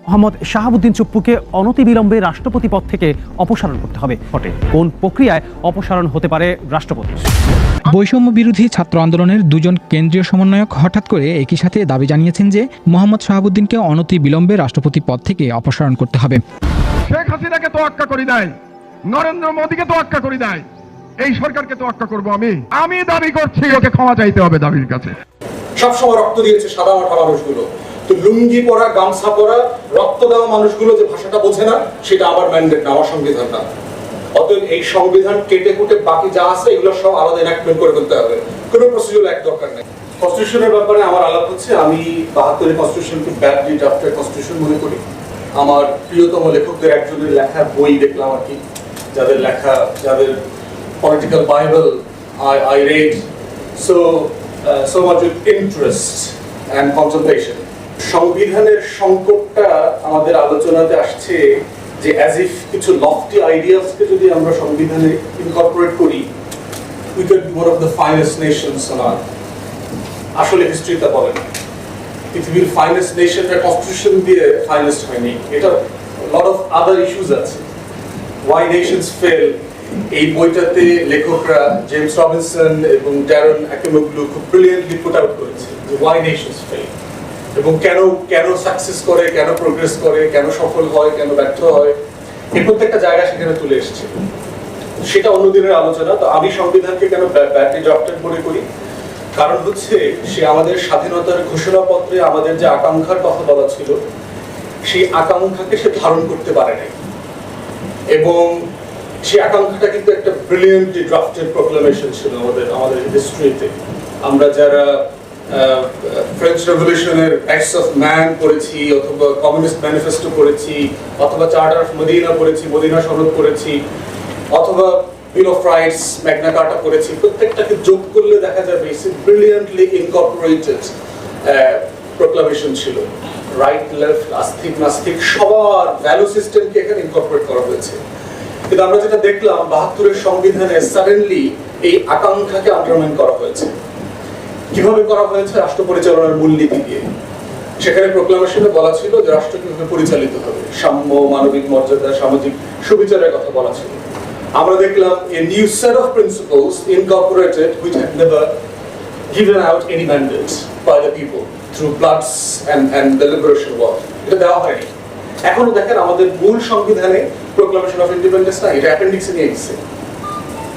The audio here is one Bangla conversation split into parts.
মোহাম্মদ শাহাবুদ্দিন চুপ্পুকে অনতিবিলম্বে রাষ্ট্রপতি পদ থেকে অপসারণ করতে হবে। ঘটে কোন প্রক্রিয়ায় অপসারণ হতে পারে রাষ্ট্রপতি বৈষম্য বিরোধী ছাত্র আন্দোলনের দুজন কেন্দ্রীয় সমন্বয়ক হঠাৎ করে একই সাথে দাবি জানিয়েছেন যে মোহাম্মদ শাহাবুদ্দিনকে অনতি বিলম্বে রাষ্ট্রপতি পদ থেকে অপসারণ করতে হবে। শেখ হাসিনাকে তোয়াক্কা করি নাই। নরেন্দ্র মোদীকে তোয়াক্কা করি নাই। এই সরকারকে তোয়াক্কা করব আমি। আমি দাবি করছি ওকে ক্ষমা চাইতে হবে দাবির কাছে। সবসময় রক্ত দিয়েছে সাদা মাঠা মানুষগুলো। তো লুঙ্গি পরা গামছা পরা রক্ত দেওয়া মানুষগুলো যে ভাষাটা বোঝে না, সেটা আমার ম্যান্ডেট না আমার সংবিধান না। অতএব এই সংবিধান কেটে কুটে বাকি যা আছে, এগুলো সব আলাদা এনাক্টমেন্ট করে ফেলতে হবে। কোনো প্রসিডিউর এক দরকার নেই। কনস্টিটিউশনের ব্যাপারে আমার আলাপ হচ্ছে, আমি বাহাত্তরের কনস্টিটিউশনকে ব্যাড ড্রাফটের কনস্টিটিউশন মনে করি। আমার প্রিয়তম লেখকদের একজনের লেখা বই দেখলাম আর কি, যাদের লেখা, যাদের political bible I I read so so much with interest and concentration সংবিধানের সংকটটা আমাদের আলোচনাতে আসছে যে অ্যাজ ইফ কিছু লফটি আইডিয়াসকে যদি আমরা সংবিধানে ইনকর্পোরেট করি we can be one of the finest nations on earth আসলে হিস্ট্রিটা বলে না। পৃথিবীর ফাইনেস্ট নেশনটা কনস্টিটিউশন দিয়ে ফাইনেস্ট হয়নি। এটা লট অফ আদার ইস্যুজ আছে। ওয়াই নেশনস ফেল এই বইটাতে লেখকরা জেমস রবিনসন এবং ড্যারন অ্যাকেমোগ্লু খুব ব্রিলিয়েন্টলি পুট আউট করেছে যে ওয়াই নেশনস ফেল এবং কেন কেন সাকসেস করে, কেন প্রোগ্রেস করে, কেন সফল হয়, কেন ব্যর্থ হয়, এই প্রত্যেকটা জায়গা সেখানে তুলে এসেছে। সেটা অন্যদিনের আলোচনা, তো আমি সংবিধানকে কেন ব্যাটারি ড্রাফটেড মনে করি? কারণ হচ্ছে, সে আমাদের স্বাধীনতার ঘোষণাপত্রে আমাদের যে আকাঙ্ক্ষার কথা বলা ছিল, সেই আকাঙ্ক্ষাকে সে ধারণ করতে পারে নাই। এবং সেই আকাঙ্ক্ষাটা কিন্তু একটা ব্রিলিয়েন্টলি ড্রাফটেড প্রোক্লামেশন ছিল আমাদের আমাদের হিস্ট্রিতে আমরা যারা ফ্রেঞ্চ রেভলিউশনের অ্যাক্টস অফ ম্যান পড়েছি অথবা কমিউনিস্ট ম্যানিফেস্টো পড়েছি অথবা চার্টার অফ মদিনা পড়েছি মদিনা সনদ পড়েছি অথবা bill of rights Magna Carta পড়েছি প্রত্যেকটাকে যোগ করলে দেখা যাবে ইটস ব্রিলিয়েন্টলি ইনকর্পোরেটেড প্রোক্লামেশন ছিল। রাইট লেফট আস্তিক, নাস্তিক, সবার ভ্যালু সিস্টেমকে এখানে ইনকর্পোরেট করা হয়েছে। কিন্তু আমরা যেটা দেখলাম, বাহাত্তরের সংবিধানে সাডেনলি এই আকাঙ্ক্ষাকে আন্ডারমাইন করা হয়েছে। কীভাবে করা হয়েছে রাষ্ট্র পরিচালনার মূলনীতি দিয়ে? সেখানে প্রোক্লামেশনে বলা ছিল যে রাষ্ট্র কীভাবে পরিচালিত হবে। সাম্য মানবিক মর্যাদা সামাজিক সুবিচারের কথা বলা ছিল। আমরা দেখলাম a new set of principles incorporated which had never given out any mandates by the people through bloods and, and the liberation war. এটা দেওয়া হয়নি। এখনও দেখেন আমাদের মূল সংবিধানে প্রোক্লামেশন অফ ইন্ডিপেন্ডেন্স না এটা অ্যাপেন্ডিক্সে নিয়ে গেছে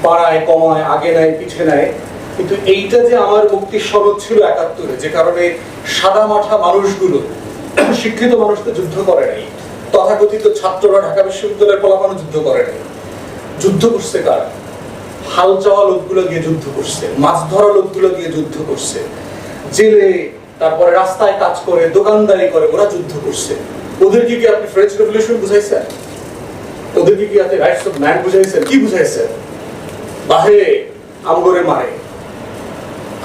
পাড়ায় কমায় আগে নেয় পিছে নেয়। কিন্তু এইটা যে আমার মুক্তির সনদ ছিল একাত্তরে, যে কারণে সাদা মাঠা মানুষগুলো শিক্ষিত মানুষদের যুদ্ধ করে নাই, তথাকথিত ছাত্ররা ঢাকা বিশ্ববিদ্যালয়ের ফলাফল যুদ্ধ করে নাই। যুদ্ধ করছে কারা? হাল চাওয়া লোকগুলো গিয়ে যুদ্ধ করছে, মাছ ধরা লোকগুলো গিয়ে যুদ্ধ করছে, জেলে তারপরে রাস্তায় কাজ করে, দোকানদারি করে, ওরা যুদ্ধ করছে। ওদেরকে কি আপনি ফ্রেঞ্চ রেভলিউশন বুঝাইছেন? ওদেরকে কি আপনি রাইটস অফ ম্যান বুঝাইছেন? কি বুঝাইছেন? বাহে আমগরে মারে।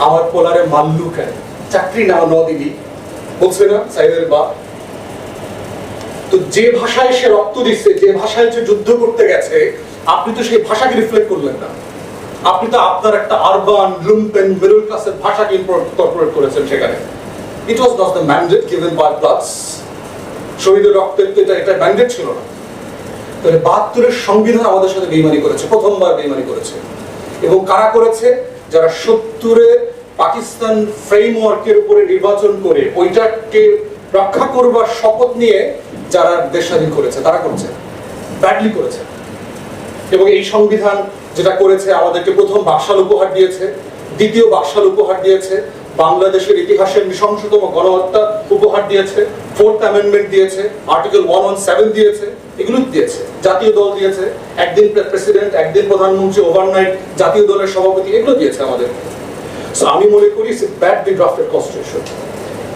আমার পোলারে মাল্লু কেন? চাকরি না, ন দিবি। বলছে না, সাইদের বা তো যে ভাষায় সে রক্ত দিচ্ছে, যে ভাষায় সে যুদ্ধ করতে গেছে, আপনি তো সেই ভাষাকে রিফ্লেক্ট করলেন না। আপনি তো আপনার একটা আরবান লুম্পেন মিডল ক্লাসের ভাষাকে ইনকর্পোরেট করেছেন সেখানে। It was not the mandate given by plus শহীদের রক্তের তো এটা এটা ম্যান্ডেট ছিল না। তাহলে বাহাত্তরের সংবিধান আমাদের সাথে বেইমানি করেছে, প্রথমবার বেইমানি করেছে। এবং কারা করেছে? যারা সত্তরে পাকিস্তান ফ্রেমওয়ার্কের উপরে নির্বাচন করে ওইটাকে রক্ষা করবার শপথ নিয়ে যারা দেশ স্বাধীন করেছে, তারা করছে। ব্যাডলি করেছে। এবং এই সংবিধান যেটা করেছে, আমাদেরকে প্রথম বাকশাল উপহার দিয়েছে, দ্বিতীয় বাকশাল উপহার দিয়েছে, বাংলাদেশের ইতিহাসের নৃশংসতম গণহত্যা উপহার দিয়েছে ফোর্থ অ্যামেন্ডমেন্ট দিয়েছে আর্টিকেল ওয়ান ওয়ান সেভেন দিয়েছে এগুলো দিয়েছে, জাতীয় দল দিয়েছে, একদিন প্রেসিডেন্ট একদিন প্রধানমন্ত্রী ওভারনাইট জাতীয় দলের সভাপতি, এগুলো দিয়েছে আমাদের। সো আমি মনে করি ব্যাড দি ড্রাফটেড কনস্টিটিউশন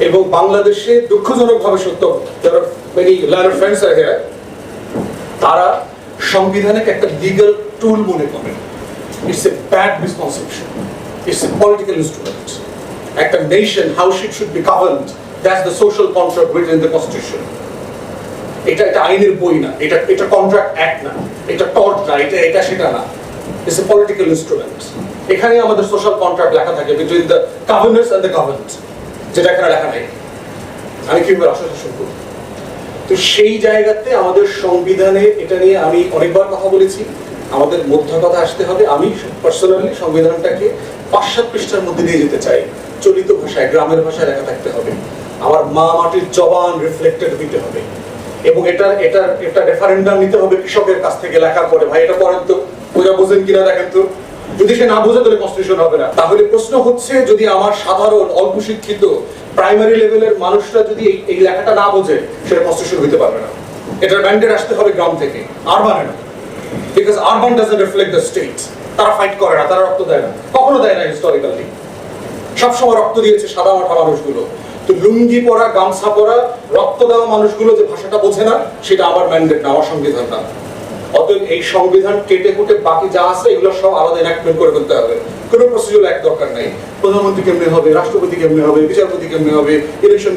এবং বাংলাদেশে দুঃখজনকভাবে সত্য যারা many learner friends are here তারা সংবিধানকে একটা লিগাল টুল মনে করেন it's a bad misconception it's a political instrument একটা nation how shit should be governed that's the social contract with in the constitution এটা এটা আইনের বই না, এটা এটা কন্ট্রাক্ট অ্যাক্ট না, এটা টর্চ না, এটা এটা সেটা না। ইটস এ পলিটিক্যাল ইনস্ট্রুমেন্ট এখানে আমাদের সোশ্যাল কন্ট্রাক্ট লেখা থাকে between the governance and the government যেটা এখানে লেখা নেই। আমি কীভাবে রাষ্ট্র করব তো সেই জায়গাতে আমাদের সংবিধানে এটা নিয়ে আমি অনেকবার কথা বলেছি। আমাদের মধ্য কথা আসতে হবে। আমি পার্সোনালি সংবিধানটাকে পাঁচ সাত পৃষ্ঠার মধ্যে নিয়ে যেতে চাই। চলিত ভাষায়, গ্রামের ভাষায় লেখা থাকতে হবে। আমার মা মাটির জবান রিফ্লেক্টেড দিতে হবে। এবং এটা এটা এটা রেফারেন্ডাম নিতে হবে কৃষকের কাছ থেকে লেখার পরে। ভাই, এটা পড়েন তো। ওরা বোঝেন কিনা দেখেন তো। যদি সে না বোঝে, তাহলে কনস্টিটিউশন হবে না। তাহলে প্রশ্ন হচ্ছে, যদি আমার সাধারণ, অল্প শিক্ষিত প্রাইমারি লেভেলের মানুষরা যদি এই- লেখাটা না বোঝে, সেটা কনস্টিটিউশন হতে পারবে না। এটার ম্যান্ডেট আসতে হবে গ্রাম থেকে আরবানে না because urban doesn't reflect the state তারা ফাইট করে না, তারা রক্ত দেয় না। কখনো দেয় না হিস্টোরিক্যালি সবসময় রক্ত দিয়েছে সাদা মাঠা মানুষগুলো। তো লুঙ্গি পরা, গামছা পরা, রক্ত দেওয়া মানুষগুলো যে ভাষাটা বোঝে না, সেটা আমার ম্যান্ডেট না আমার সংবিধান না। অতএব এই সংবিধান কেটে কুটে বাকি যা আছে, এগুলো সব আলাদা এনাক্টমেন্ট করে ফেলতে হবে। কোনো দরকার নাই। প্রধানমন্ত্রী কেমনে হবে? রাষ্ট্রপতি কেমনে হবে? বিচারপতি কেমনে হবে? ইলেকশন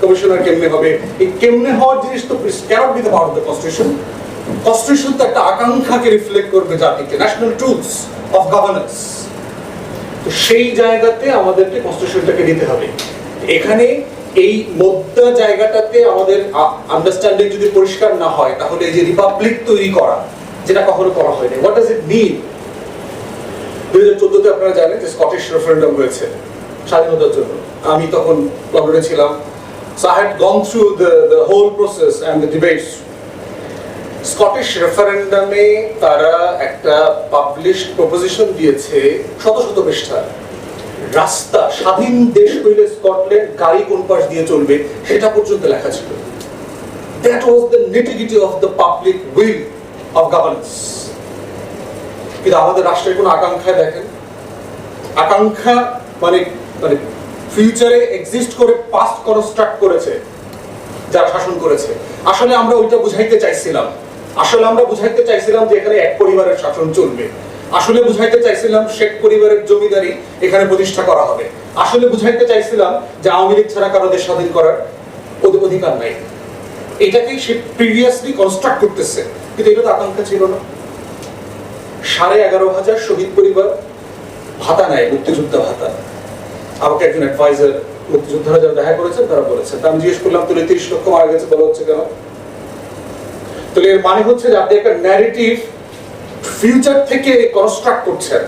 কমিশনার কেমনে হবে? এই কেমনে হওয়ার জিনিস তো can't be the the constitution constitution তো একটা আকাঙ্ক্ষাকে রিফ্লেক্ট করবে জাতিকে। ন্যাশনাল ট্রুথস অফ গভর্নেন্স তো সেই জায়গাতে আমাদেরকে কনস্টিটিউশনটাকে দিতে হবে। এখানে এই মধ্যা জায়গাটাতে আমাদের আন্ডারস্ট্যান্ডিং যদি পরিষ্কার না হয়, তাহলে এই যে রিপাবলিক তৈরি করা, যেটা কখনো করা হয়নি। হোয়াট ডাজ ইট মিন দুই হাজার চোদ্দতে আপনারা জানেন যে স্কটিশ রেফারেন্ডাম হয়েছে, স্বাধীনতার জন্য। আমি তখন লন্ডনে ছিলাম। So I had gone through the the whole process and the debates Scottish রেফারেন্ডামে তারা একটা পাবলিশ প্রপোজিশন দিয়েছে শত শত পৃষ্ঠা রাস্তা, স্বাধীন দেশ হইলে স্কটল্যান্ড গাড়ি কোন পাশ দিয়ে চলবে, সেটা পর্যন্ত লেখা ছিল। That was the nativity of the public will of governance কিন্তু আমাদের রাষ্ট্রের কোনো আকাঙ্ক্ষা দেখেন? আকাঙ্ক্ষা মানে মানে ফিউচারে এক্সিস্ট করে পাস্ট কনস্ট্রাক্ট করেছে, যারা শাসন করেছে। আসলে আমরা ওইটা বুঝাইতে চাইছিলাম। আসলে আমরা বুঝাইতে চাইছিলাম যে এখানে এক পরিবারের শাসন চলবে। আসলে বুঝাইতে চাইছিলাম শেখ পরিবারের জমিদারি এখানে প্রতিষ্ঠা করা হবে। আসলে বুঝাইতে চাইছিলাম যে আওয়ামী লীগ ছাড়া কারও দেশ স্বাধীন করার অধিকার নাই। এটাকেই সে প্রিভিয়াসলি কনস্ট্রাক্ট করতেছে, কিন্তু এটা তো আকাঙ্ক্ষা ছিল না। সাড়ে এগারো হাজার শহীদ পরিবার ভাতা নেয়, মুক্তিযোদ্ধা ভাতা। আমাকে একজন অ্যাডভাইজার মুক্তিযোদ্ধারা যারা দেখা করেছেন তারা বলেছেন। তা আমি জিজ্ঞেস করলাম তাহলে তিরিশ লক্ষ মারা গেছে, বলা হচ্ছে কেন? তাহলে এর মানে হচ্ছে যে আপনি একটা ন্যারেটিভ ফিউচার থেকে কনস্ট্রাক্ট করছেন।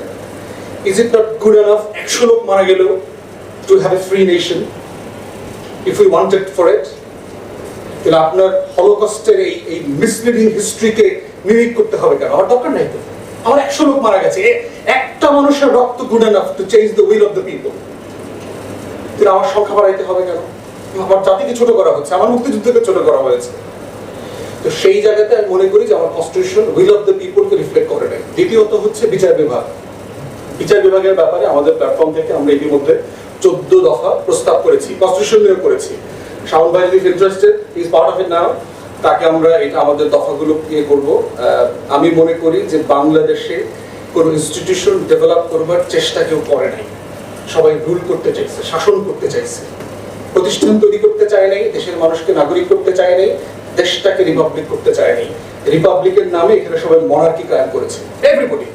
Is it not good enough একশো লোক মারা গেল to have a free nation if you wanted for it তাহলে আপনার হলোকস্টের এই এই মিসলিডিং হিস্ট্রিকে মিমিক করতে হবে কেন? আমার দরকার নাই তো। আমার একশো লোক মারা গেছে। একটা মানুষের রক্ত good enough to change the will of the people কিন্তু আমার সংখ্যা বাড়াইতে হবে কেন? আমার জাতিকে ছোট করা হচ্ছে, আমার মুক্তিযুদ্ধকে ছোট করা হয়েছে। তো সেই জায়গাতে আমি মনে করি যে আমার কনস্টিটিউশন উইল অফ দ্য পিপলকে রিফ্লেক্ট করে নেয় দ্বিতীয়ত হচ্ছে বিচার বিভাগ। বিচার বিভাগের ব্যাপারে আমাদের প্ল্যাটফর্ম থেকে আমরা ইতিমধ্যে চোদ্দ দফা প্রস্তাব করেছি কনস্টিটিউশন নিয়ে করেছি। শাওন ভাই যদি interested is part of it now তাকে আমরা এটা আমাদের দফাগুলো ইয়ে করব। আমি মনে করি যে বাংলাদেশে কোনো ইনস্টিটিউশন ডেভেলপ করবার চেষ্টা কেউ করে নাই। সবাই রুল করতে চাইছে, শাসন করতে চাইছে। প্রতিষ্ঠান তৈরি করতে চায় নাই, দেশের মানুষকে নাগরিক করতে চায় নাই দেশটাকে রিপাবলিক করতে চায় নাই রিপাবলিকের নামে এখানে সবাই মনার্কি কায়েম করেছে। Everybody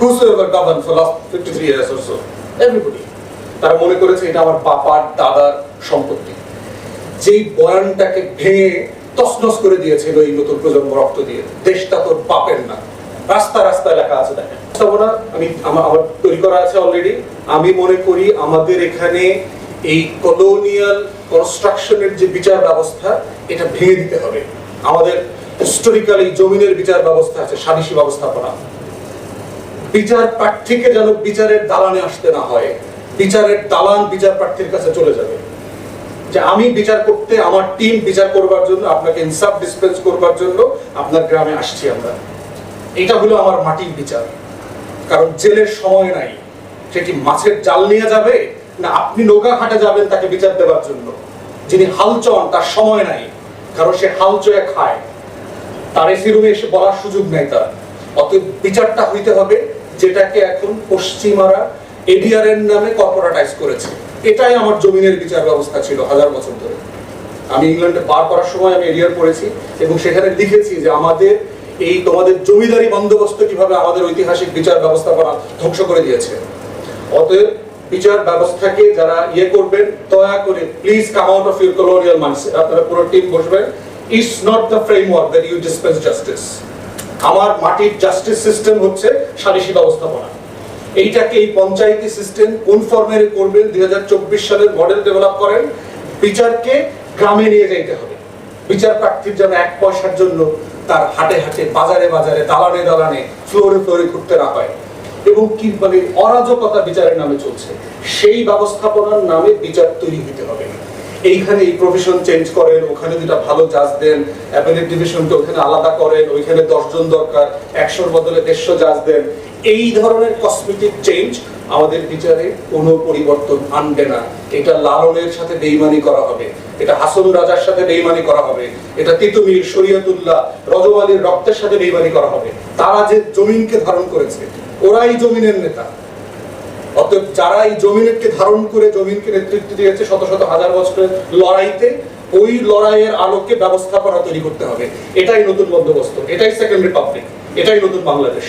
whosoever governed for last 53 years or so, everybody. তারা মনে করেছে এটা আমার বাবার, দাদার সম্পত্তি। যেই বয়ানটাকে ভেঙে তছনছ করে দিয়েছিল এই নতুন প্রজন্ম রক্ত দিয়ে, দেশটা তোর বাপের না। রাস্তা রাস্তায় লেখা আছে, দেখেন। আমি আমার আমার তৈরি করা আছে অলরেডি আমি মনে করি আমাদের এখানে এই কলোনিয়াল কনস্ট্রাকশনের যে বিচার ব্যবস্থা, এটা ভেঙে দিতে হবে। আমাদের হিস্টোরিক্যাল জমিনের বিচার ব্যবস্থা আছে, সালিশি ব্যবস্থাপনা। বিচার প্রার্থীকে যেন বিচারের দালানে আসতে না হয়, বিচারের দালান বিচার প্রার্থীর কাছে চলে যাবে। যে আমি বিচার করতে, আমার টিম বিচার করবার জন্য, আপনাকে ইনসাফ ডিসপেন্স করবার জন্য আপনার গ্রামে আসছি আমরা। এটা হলো আমার মাটির বিচার। কারণ জেলের সময় নাই, সেটি মাছের জাল নিয়ে যাবে না, আপনি নৌকা ঘাটে যাবেন তাকে বিচার দেওয়ার জন্য। যিনি হাল চন তার সময় নাই। কারণ সে হাল চয়ে খায়। তার এসি রুমে এসে বলার সুযোগ নেই তার। অতএব বিচারটা হইতে হবে, যেটাকে এখন পশ্চিমারা এডিআর এর নামে কর্পোরেটাইজ করেছে। এটাই আমার জমিনের বিচার ব্যবস্থা ছিল হাজার বছর ধরে। আমি ইংল্যান্ডে বার করার সময় আমি এডিআর পড়েছি এবং সেখানে লিখেছি যে আমাদের এই তোমাদের জমিদারি বন্দোবস্ত কীভাবে আমাদের ঐতিহাসিক বিচার ব্যবস্থাপনা ধ্বংস করে দিয়েছে। অতএব বিচার ব্যবস্থাকে যারা ইয়ে করবেন, দয়া করে please come out of your colonial mindset আপনারা পুরো টিম বসবেন। It's not the framework that you dispense justice আমার মাটির জাস্টিস সিস্টেম হচ্ছে সালিসি ব্যবস্থাপনা। এইটাকে এই পঞ্চায়েতি সিস্টেম কোন ফর্মের করবেন? দুই হাজার চব্বিশ সালের মডেল ডেভেলপ করেন। বিচারকে গ্রামে নিয়ে যাইতে হবে। বিচার প্রার্থীর যেন এক পয়সার জন্য তার হাটে হাটে, বাজারে বাজারে, দালানে দালানে ফ্লোরে ফ্লোরে ঘুরতে না হয় এবং কি মানে অরাজকতা বিচারের নামে চলছে। সেই ব্যবস্থাপনার নামে বিচার তৈরি হতে হবে। এইখানে এই প্রফেশন চেঞ্জ করেন, ওখানে দুটা ভালো জাজ দেন অ্যাপেলেট ডিভিশনকে ওখানে আলাদা করেন, ওইখানে দশজন দরকার, একশোর বদলে দেড়শো জাজ দেন। এই ধরনের কসমেটিক চেঞ্জ আমাদের বিচারে কোনো পরিবর্তন আনবে না। এটা লালনের সাথে বেইমানি করা হবে। এটা হাসন রাজার সাথে বেইমানি করা হবে। এটা তিতুমির শরীয়তুল্লাহ রজওয়ালির রক্তের সাথে বেইমানি করা হবে। তারা যে জমিনকে ধারণ করেছে ওরাই জমিনের নেতা। অতএব যারা এই জমিনকে ধারণ করে জমিনকে নেতৃত্ব দিয়েছে, শত শত হাজার বছরের লড়াইতে, ওই লড়াইয়ের আলোকে ব্যবস্থাপনা তৈরি করতে হবে। এটাই নতুন বন্দোবস্ত, এটাই সেকেন্ড রিপাবলিক এটাই নতুন বাংলাদেশ।